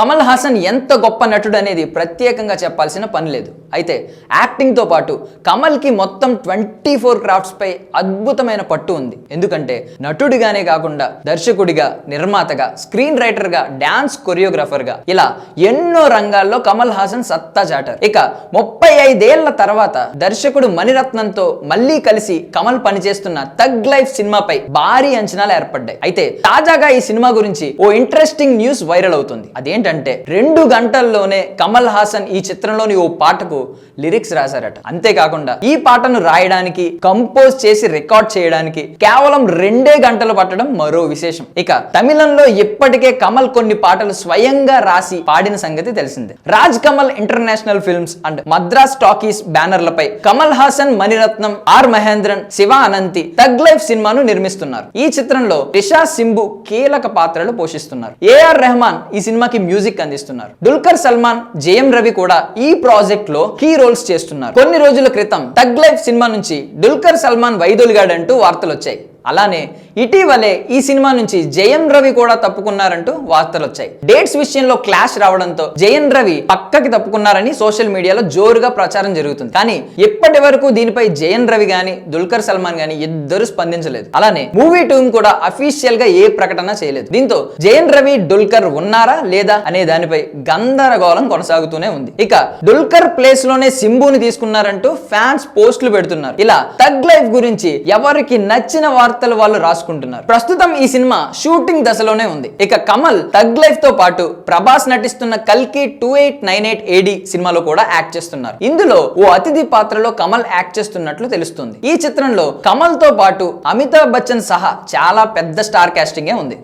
కమల్ హాసన్ ఎంత గొప్ప నటుడు అనేది ప్రత్యేకంగా చెప్పాల్సిన పని లేదు. అయితే యాక్టింగ్తో పాటు కమల్కి మొత్తం ట్వంటీ ఫోర్ క్రాఫ్ట్స్పై అద్భుతమైన పట్టు ఉంది. ఎందుకంటే నటుడిగానే కాకుండా దర్శకుడిగా నిర్మాతగా స్క్రీన్ రైటర్గా డాన్స్ కొరియోగ్రాఫర్గా ఇలా ఎన్నో రంగాల్లో కమల్ హాసన్ సత్తా చాటారు. ఇక ముప్పై ఐదేళ్ళ తర్వాత దర్శకుడు మణిరత్నంతో మళ్ళీ కలిసి కమల్ పనిచేస్తున్న తగ్ లైఫ్ సినిమాపై భారీ అంచనాలు ఏర్పడ్డాయి. అయితే తాజాగా ఈ సినిమా గురించి ఓ ఇంట్రెస్టింగ్ న్యూస్ వైరల్ అవుతుంది. అదేంటంటే రెండు గంటల్లోనే కమల్ హాసన్ ఈ చిత్రంలోని ఓ పాటకు లిరిక్స్ రాశారట. అంతేకాకుండా ఈ పాటను రాయడానికి కంపోజ్ చేసి రికార్డ్ చేయడానికి కేవలం రెండే గంటలు పట్టడం మరో విశేషం. ఇక తమిళంలో ఇప్పటికే కమల్ కొన్ని పాటలు స్వయంగా రాసి పాడిన సంగతి తెలిసిందే. Raj Kamal International Films and Madras Talkies బ్యానర్లపై Kamal Haasan Mani Ratnam R Mahendran Siva Ananthi Thug Life సినిమాను నిర్మిస్తున్నారు. ఈ చిత్రంలో రిషా సింబు కీలక పాత్రలు పోషిస్తున్నారు. ఏఆర్ రెహమాన్ ఈ సినిమాకి మ్యూజిక్ అందిస్తున్నారు. దుల్కర్ సల్మాన్ జేఎం రవి కూడా ఈ ప్రాజెక్ట్లో కీ రోల్స్ చేస్తున్నారు. కొన్ని రోజుల క్రితం తగ్ లైఫ్ సినిమా నుంచి దుల్కర్ సల్మాన్ వైదొలిగాడంటూ వార్తలు వచ్చాయి అలానే ఇటీవలే ఈ సినిమా నుంచి జయన్ రవి కూడా తప్పుకున్నారంటూ వార్తలు వచ్చాయి. డేట్స్ విషయంలో క్లాష్ రావడంతో జయన్ రవి పక్కకి తప్పుకున్నారని సోషల్ మీడియాలో జోరుగా ప్రచారం జరుగుతుంది. కానీ ఇప్పటి వరకు దీనిపై జయన్ రవి గాని దుల్కర్ సల్మాన్ గాని ఇద్దరు స్పందించలేదు. అలానే మూవీ టూమ్ కూడా అఫీషియల్గా ఏ ప్రకటన చేయలేదు. దీంతో జయన్ రవి డుల్కర్ ఉన్నారా లేదా అనే దానిపై గందరగోళం కొనసాగుతూనే ఉంది. ఇక డుల్కర్ ప్లేస్లోనే సింబుని తీసుకున్నారంటూ ఫ్యాన్స్ పోస్టులు పెడుతున్నారు. ఇలా తగ్ లైఫ్ గురించి ఎవరికి నచ్చిన వార్తలు వాళ్ళు రాసుకుంటున్నారు. ప్రస్తుతం ఈ సినిమా షూటింగ్ దశలోనే ఉంది. ఇక కమల్ తగ్ లైఫ్తో పాటు ప్రభాస్ నటిస్తున్న కల్కి two eight nine eight A D సినిమాలో కూడా యాక్ట్ చేస్తున్నారు. ఇందులో ఓ అతిథి పాత్రలో కమల్ యాక్ట్ చేస్తున్నట్లు తెలుస్తుంది. ఈ చిత్రంలో కమల్తో పాటు అమితాబ్ బచ్చన్ సహా చాలా పెద్ద స్టార్ కాస్టింగే ఉంది.